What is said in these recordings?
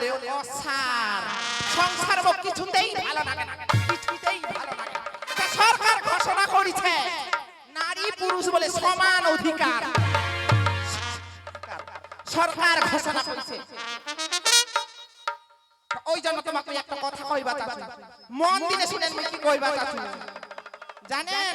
বলে অসার। সংসার কিছুতেই ভালো লাগে না। কিছুতেই ভালো লাগে না। সরকার ঘোষণা করেছে। নারী পুরুষ বলে সমান অধিকার। সরকার ঘোষণা করেছে। ওই জন্য তোমাকে একটা কথা কইবা চাচ্ছি। মন দিলে শুনেন কি কইবা চাচ্ছি। জানেন?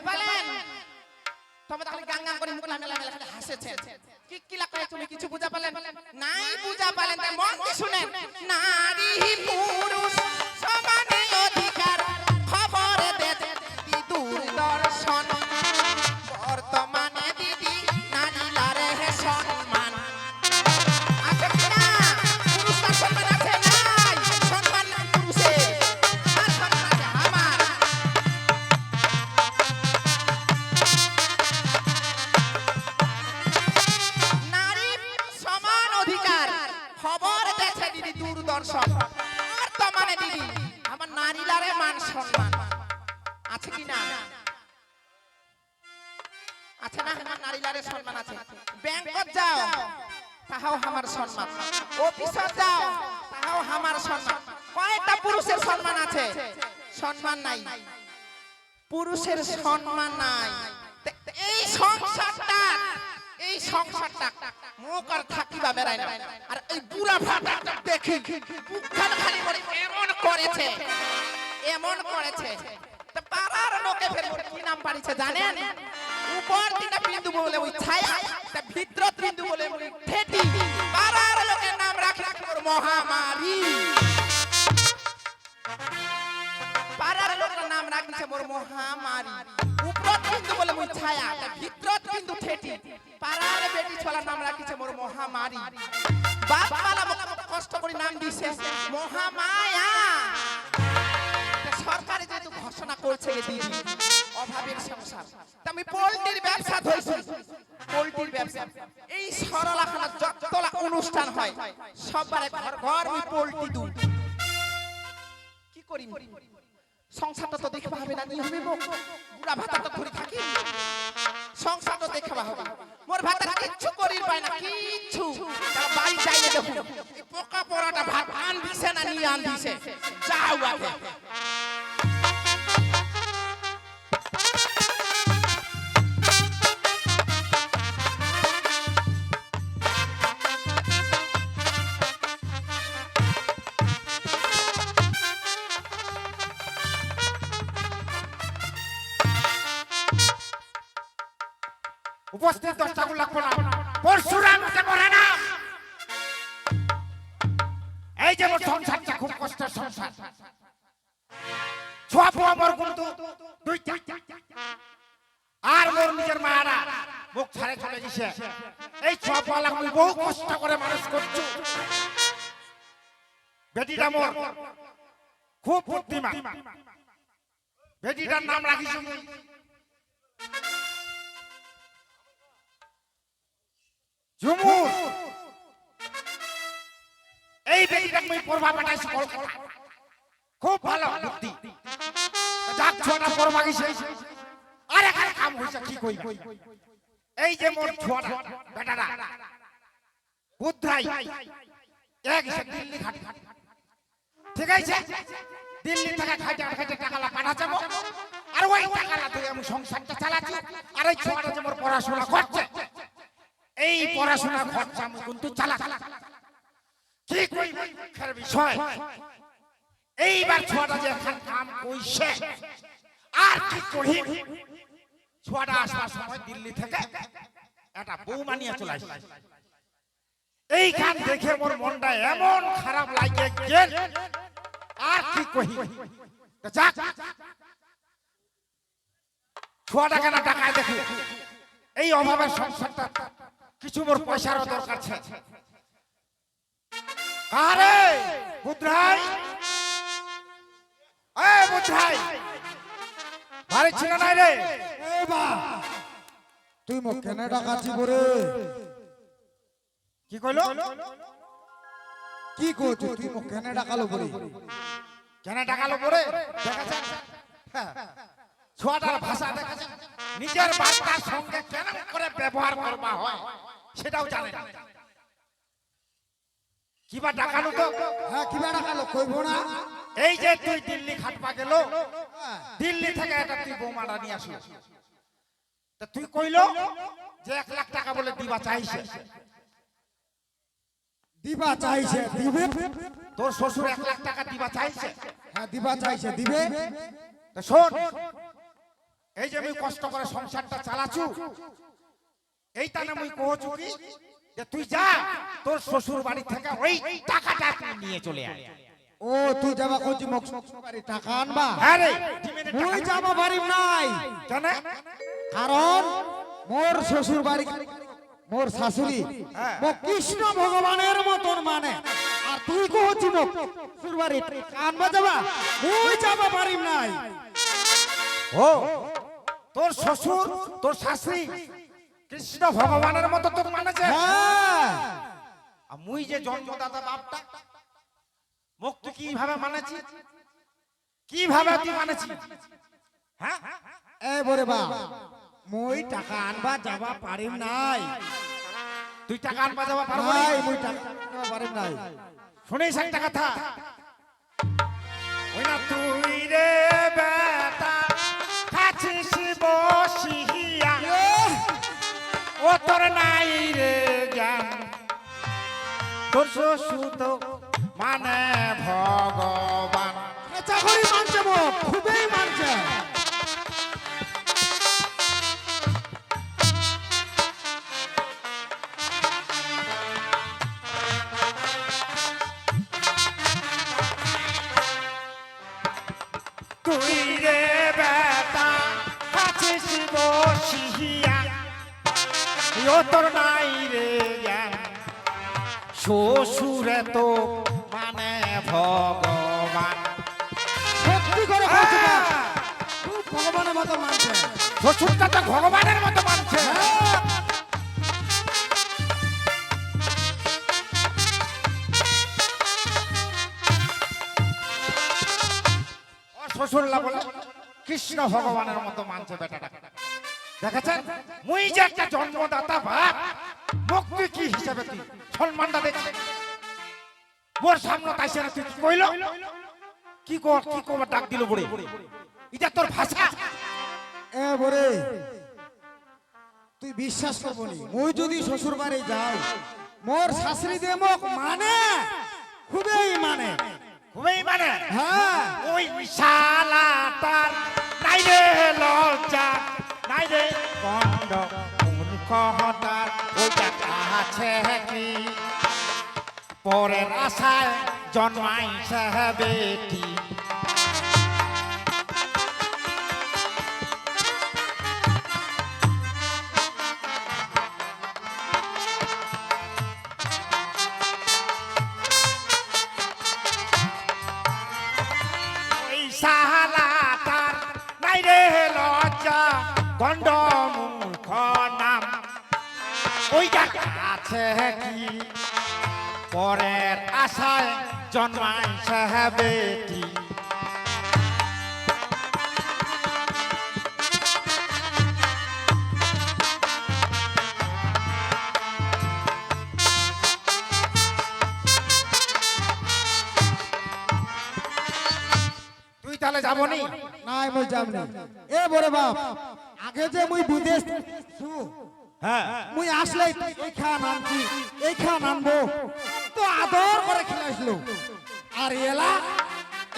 পালেন তবে তাহলে গান গান কি কি তুমি কিছু বুঝা পালেন? নাই বুঝা পালেন, তাই মন শুনেন। নারী, পুরুষ, সমানে দেখে দিদি দূরদর্শন। বর্তমানে দিদি, আমার নারীলারে মান সম্মান। আছে কি না? আছে না? আমার নারীলারে সম্মান আছে। ব্যাংকত যাও, তাহাও আমার সম্মান। অফিসত যাও, তাহাও আমার সম্মান। কয়টা পুরুষের সম্মান আছে? সম্মান নাই। পুরুষের সম্মান নাই। তে- তে, এই সংসারটা এই সংসারটা মুখ আর থাকিবা বেড়ায় না। আর এই বুড়া ফাটা দেখি বুকখান খালি করে এমন করেছে এমন করেছে। তা পাড়ার লোকে ফের কি নাম পারিছে জানেন? উপর তিনটা বিন্দু বলে ওই ছায়া, তা ভিতর বিন্দু বলে ওই ঠেটি। পাড়ার লোকের নাম রাখে ওর মহামারী। পাড়ার লোকের নাম রাখছে মোর মহামারী। উপরত বিন্দু বলে মুই ছায়া, তা ভিতরত বিন্দু ঠেটি পাড়ার বেটি ছলার নাম রাখিছে মোর মহামারী। বাপ বালা মোক কষ্ট করে নাম দিছে, মহামায়া। সরকারে যেহেতু ঘোষণা করছে দিদি অভাবের সংসার। আমি পোল্ট্রির ব্যবসা ধরছি। পোল্ট্রির ব্যবসা। এই সরলাখানা যতলা অনুষ্ঠান হয় সবারে ঘর ঘর আমি পোল্ট্রি দুধ কি করি সংসারটা তো দেখতে হবে না বুড়া ভাতা তো ধরে থাকি। সংসারটা দেখাবা হবে। মোর ভাতার কিচ্ছু করির পায় না, কিচ্ছু। বাড়ি যাই না দেখুন পোকা পড়াটা ভাত আন দিছে না নিয়ে আন দিছে যাও আগে। যে মোর সংসারটা খুব কষ্টের সংসার। ছোয়া পোয়া মোর কিন্তু দুইটা। আর মোর নিজের মায়েরা মুখ ছাড়ে চলে গেছে। এই ছোয়া পোয়া লাগ আমি বহু কষ্ট করে মানুষ করছি। বেটিটা মোর খুব বুদ্ধিমান। বেটিটার নাম রাখিস ঝুমুর। এই বেটিটাকে আমি পড়বা পাঠাইছি কলকাতা খুব ভালো বুদ্ধি। যাক, ছোয়াটা পড়বা গেছে আর এখানে কাম হইছে, কি কই এই যে মোর ছোয়াটা, বেটারা। বুদ্ধাই এক সে দিল্লি খাট ঠিক আছে? দিল্লি থেকে খাইতে খাইতে টাকালা পাঠা যাব আর ওই টাকালা তুই আমি সংসারটা চালাচ্ছি। আর এই ছোয়াটা যে মোর পড়াশোনা করছে, এই পড়াশোনার খরচা আমি কিন্তু চালা কি কই মুখের বিষয়। এইবার ছোয়াটা যে এখন কাম কইছে, আর কি কহি ছোয়াটা আসার সময় দিল্লি থেকে একটা বউ মানিয়ে চলে আসে এই গান দেখে মোর মনটা এমন খারাপ লাগে গেল আর কি কহি যাক। ছোয়াটা কেন টাকায় দেখি? এই অভাবের সংসারটা কিছু মোর পয়সারও দরকার আছে আরে বুদ্রাই এ বুদ্রাই বাড়ি ছিল নাই রে। এই বা! তুই মোক কেনে ডাকাতি করে? কি কইলো? কি করছ তুই? মোক কেনে ডাকালো করে কেন টাকালো পরে দেখেছেন হ্যাঁ। ছোয়াটার ভাষা দেখেছেন নিজের বাচ্চার সঙ্গে কেন করে ব্যবহার করবা হয় সেটাও জানে না। কিবা ডাকালো তো? হ্যাঁ কিবা ডাকালো কইব না। এই যে তুই দিল্লি খাটপা গেল হ্যাঁ, দিল্লি থেকে একটা তুই বোমাটা নিয়ে আসলো। তা তুই কইল যে এক লাখ টাকা বলে দিবা চাইছে। দিবা চাইছে দিবে? তোর শ্বশুর এক লাখ টাকা দিবা চাইছে? হ্যাঁ দিবা চাইছে দিবে? তা শোন এই যে আমি কষ্ট করে সংসারটা চালাছু এই তানে মুই কহছু কি? যে তুই যা তোর শ্বশুর বাড়ি থেকে ওই টাকাটা তুই নিয়ে চলে আয়। ও তুই যাবা কইছি মোক বাড়ি টাকা আনবা? হ্যাঁ রে। মুই যাবা পারিম নাই। কেন? কারণ মোর শ্বশুর বাড়ি মোর শাশুড়ি হ্যাঁ। মোক কৃষ্ণ ভগবানের মতন মানে। আর তুই কহছি মোক শ্বশুর বাড়ি আনবা যাবা? মুই যাবা পারিম নাই। ও তোর শ্বশুর তোর শাশুড়ি কৃষ্ণ ভগবানের মতো তো মানেছে হ্যাঁ। মুই যে জন্মদাতা বাপটা মুখ তুই কীভাবে মানেছি? কীভাবে তুই মানেছি? হ্যাঁ? এ বরে বা মই টাকা আনবা যাবা পারিম নাই। তুই টাকা আনবা যাওয়া পারব নাই মই টাকা আনবা পারিম নাই। শুনিস একটা কথা। ওই না তুই তোর নাই রে জ্ঞান তোর শ্বশুর মানে ভগবান। চাকরি মানছে খুবই মানছে। তোর নাই রে জ্ঞান। শ্বশুরে তো মানে ভগবান। সত্যি করে খুব ভগবানের মতো মানছে। শ্বশুরটা তো ভগবানের মতো মানছে। হ্যাঁ। শ্বশুরলা বলে কৃষ্ণ ভগবানের মতো মানছে বেটাটা দেখেছেন মুই যে একটা জন্মদাতা বাপ মোক তুই কি হিসাবে তুই সম্মানটা দেখছিস মোর সামনে তাইছে না তুই কি কইল? কি কর কি কর ডাক দিল বড়ে। এটা তোর ভাষা। এ বরে তুই বিশ্বাস করবনি মুই যদি শ্বশুর বাড়ি যাই মোর শাশুড়ি দে মোক মানে? খুবই মানে। খুবই মানে? হ্যাঁ। ওই শালাটার নাই রে লজ্জা। নাই রে গন্ড মূর্খ হতার ওইটা কাছে কি? পরের আশায় জন্মাইছে বেটি। ওই নাই রে লজ্জা। গন্ড মূর্খ নাম ওইটা আছে কি? পরের আশায় জন্মাইছে বেটি তুই তাহলে যাবনি? নাই, মুই যামনি এ বরে বাপ আগে যে মুই বিদেশ হ্যাঁ। মুই আসলে এই খান আনছি এই খান আনব। তো আদর করে খেলাইছিল। আর এলা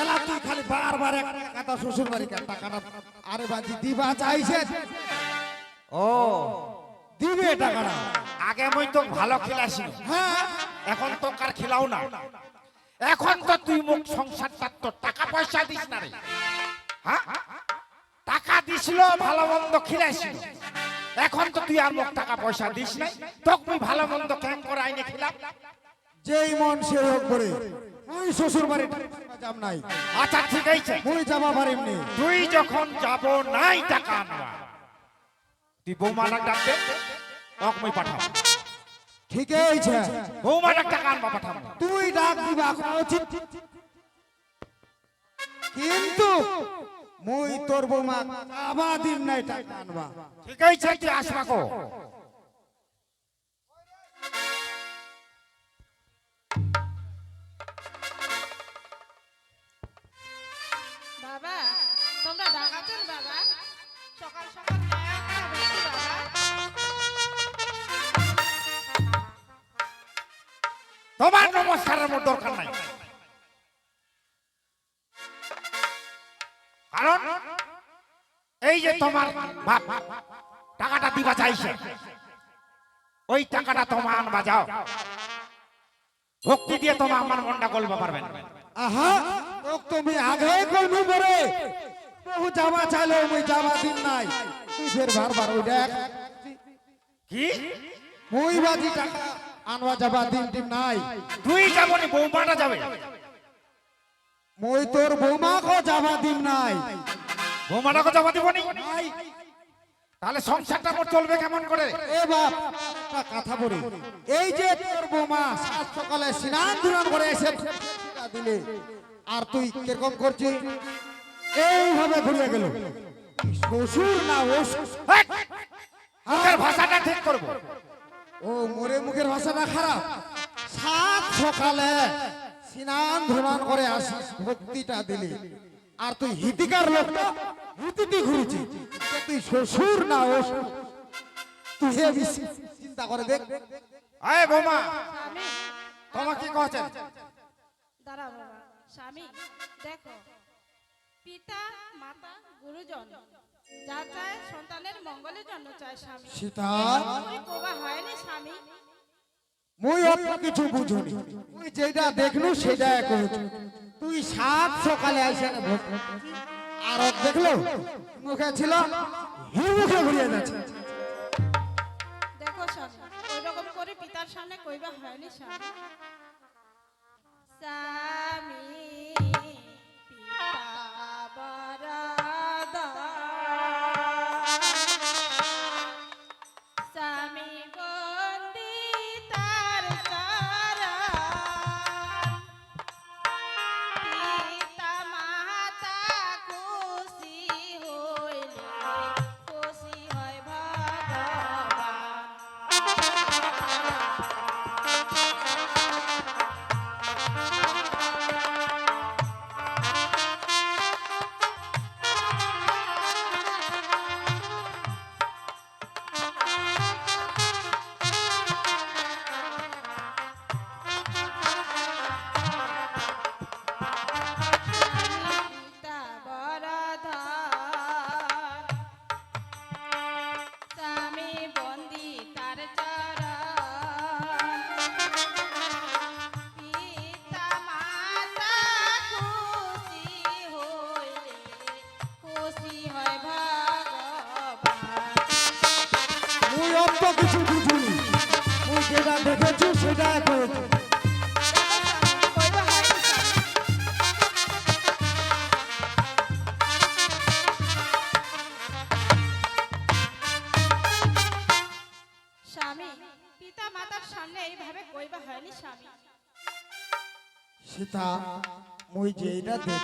এলা তুই খালি বারবার এক কথা শ্বশুর বাড়ি টাকাটা আরে বাজি দিবা চাইছে। ও। দিবে টাকাটা। আগে মই তো ভালো খেলাছি হ্যাঁ। এখন তো কার খেলাও না। এখন তো তুই মুখ সংসারটা তো টাকা পয়সা দিস না রে। হ্যাঁ? টাকা দিছিল ভালো মন্দ খিলাইছিল এখন তো তুই আর মুখ টাকা পয়সা দিস নাই। তোকে তুই ভালো মন্দ কেন করে আইনে খিলাম। যেই মন সে হোক করে মুই শ্বশুর বাড়ি যাম নাই। আচ্ছা ঠিক আছে। মুই যাবা পারিমনি তুই যখন যাব নাই টাকা আনবা। তুই বৌমাটা ডাক দে তোকে মই পাঠাবো। ঠিকই আছে। বৌমাটা টাকা আনবা পাঠাবো। তুই ডাক দিবা করা উচিত। কিন্তু মুই তোর বৌমা আবা দিন নাই টাকা আনবা ঠিক আছে তুই আসবা কো। বাবা তোমরা ডাকাতেন বাবা? সকাল সকাল মায়া করা বেশি বাবা। তোমার নমস্কারের মোট দরকার নাই। কারণ এই যে তোমার বাপ টাকাটা দিবা চাইছে ওই টাকাটা তোমার আনবা যাও ভক্তি দিয়ে তোমার আমার মনটা গল্প পারবেন আহা তুমি আগে কইনু বরে বহু যাবা চাইলো মুই যাবা দিন নাই। তুই ফের বারবার ওই দেখ। কি? মুই বাজি টাকা আনবা যাবা দিন দিন নাই। তুই যাবনি বৌমাটা যাবে মুই তোর বৌমাকে যাবা দিম নাই। বৌমাটাকে যাবা দিবনি তাহলে সংসারটা মোর চলবে কেমন করে? এ বাপ একটা কথা বলি। এই যে তোর বৌমা সাত সকালে স্নান ধান করে এসে টিকা দিলে আর তুই কীরকম করছিস? এইভাবে ঘুরে গেল। শ্বশুর না ও! মুখের ভাষাটা ঠিক করব। ও মোরে মুখের ভাষাটা খারাপ। সাত সকালে স্নান ধান করে আসিস ভক্তিটা দিলি। আর তুই হিতিকার লোকটা হিতিটি ঘুরেছি। তুই শ্বশুর না ও তুই চিন্তা করে দেখ। আয় বৌমা। তোমার কি কছেন দাঁড়া বাবা স্বামী দেখো। পিতা মাতা গুরুজন যা চায় সন্তানের মঙ্গলের জন্য চায় স্বামী। সীতা। কোবা হয়নি স্বামী। মুই অত কিছু বুঝুনি। তুই যেটা দেখলু সেটা কইছু তুই সাত সকালে আইসা আর দেখল, মুখে ছিল হি মুখে ঘুরিয়ে যাচ্ছে। দেখো স্বামী ওই করে পিতার সামনে কইবা হয়নি পিতা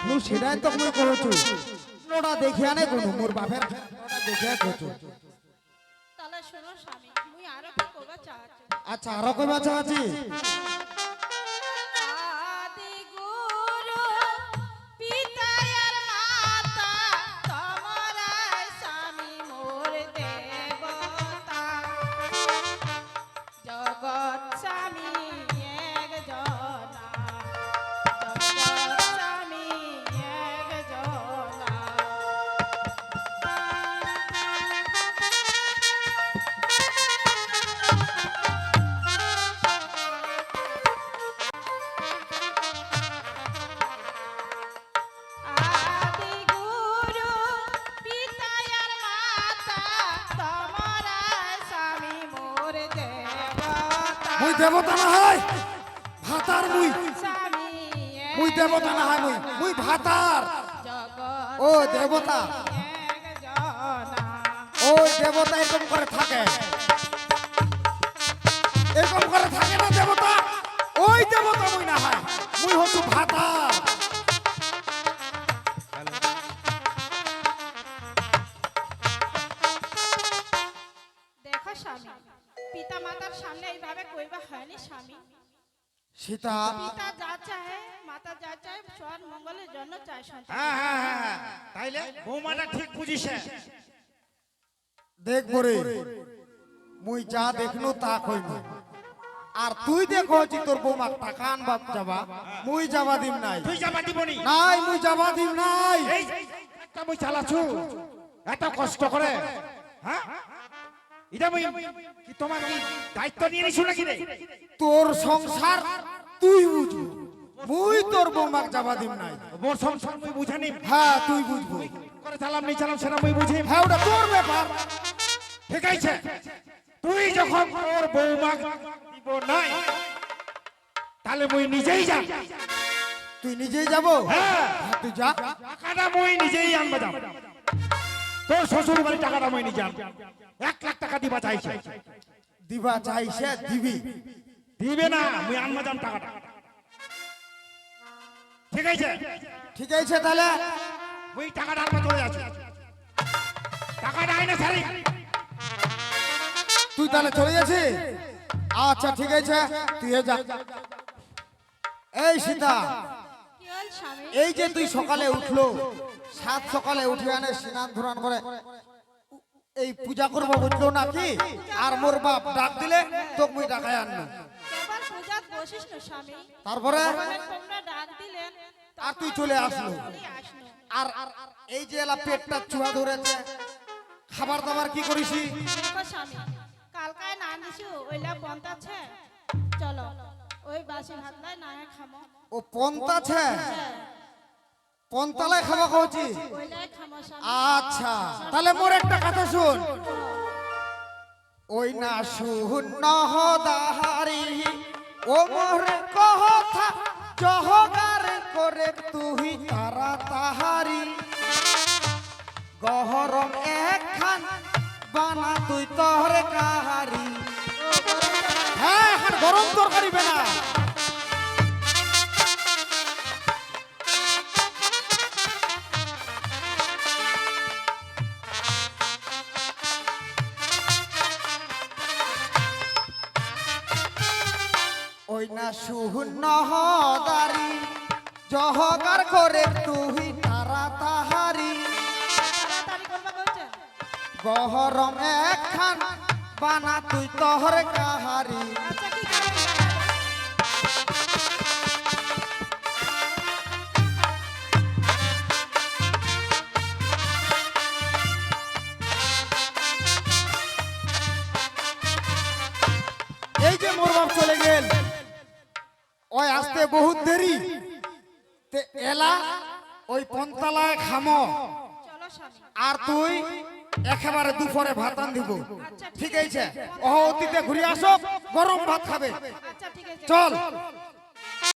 দেখলু সেটাই তো মুই কহছু ওটা দেখিয়া নে কোন মোর বাপের নোটা দেখিয়া কহছু তাহলে শোনো দেবতা না হয়, ভাতার মুই। মুই দেবতা না হয় মুই মুই ভাতার। ও দেবতা। ও দেবতা এরকম করে থাকে। এরকম করে থাকে না দেবতা। ওই দেবতা মুই না হয়, মুই হচ্ছু ভাতার। মাতার সামনে এইভাবে কইবা হয়নি স্বামী সীতা পিতা যা চাহে মাতা যা চায় সবার মঙ্গলের জন্য চায় সন্তান হ্যাঁ হ্যাঁ হ্যাঁ হ্যাঁ। তাইলে বৌমাটা ঠিক বুঝিছে দেখব রে মুই যা দেখনু তা কইনু আর তুই দেখো যে তোর বৌমা টাকা আনবা যাবা মুই যাবা দিম নাই তুই যাবা দিবনি নাই মুই যাবা দিম নাই এই একটা মই চালাছু এত কষ্ট করে হ্যাঁ এটা কি তোমার কি দায়িত্ব নিয়ে নিছু নাকি রে? তোর সংসার তুই মুই তোর বৌমাক যাবা দিম নাই। মোর সংসার মই বুঝানি হ্যাঁ তুই বুঝব। করে চালাম নি চালাম সেটা মই বুঝি হ্যাঁ ওটা তোর ব্যাপার। ঠিক আছে। তুই যখন তোর বৌমা দিব নাই তাহলে মই নিজেই যা তুই নিজেই যাব? হ্যাঁ। তুই যা। টাকাটা মই নিজেই আনবা যাম তোর শ্বশুর বাড়ি টাকাটা মই নিজে আনব। এক লাখ টাকা দিবা চাইছে। দিবা চাইছে দিবি। দিবে না মুই আনবা যাম টাকাটা। ঠিক আছে? ঠিক আছে তাহলে। মুই টাকাটা আনবা চলে যাচ্ছি। টাকাটা আইনে সারি তুই তাহলে চলে যাচ্ছিস? আচ্ছা ঠিক আছে। তুই যা। এই সীতা কি হল স্বামী? এই যে তুই সকালে উঠল সাত সকালে উঠে আনে স্নান ধারণ করে। এই পূজা করব বুঝলো নাকি? আর মোর বাপ ডাক দিলে তোকে মুই ডাকায় আনলো তারপরে? আর তুই চলে আসলো। আর আর এই যে এলা পেটটা চুয়া ধরেছে খাবার দাবার কি করিসি? কালকায় না দিছু ওইলা বন্ত আছে। চলো ওই বাসি ভাত না খামো। ও পন্তাছে পন্তালায় খাওয়া ওইলাই আচ্ছা তাহলে মোর একটা কথা শুন। ওই না শূন্য দাহারি, ও মোরে কথা জহগার করে তুই তারা তাহারি গহরম একখান বানা তুই তোর কাহারি। হ্যাঁ গরম তরকারি বেনা শূন্য দারি জহগার করে তুই তারা তাহারি। গহরম একখান বানা তুই তোহর কাহারি। এই যে মোর চলে গেল আসতে বহুত দেরি। তে এলা ওই পন্তালায় খামো আর তুই একেবারে দুপুরে ভাত দিব ঠিক আছে। অহ অতীতে ঘুরে আসো গরম ভাত খাবে। আচ্ছা চল।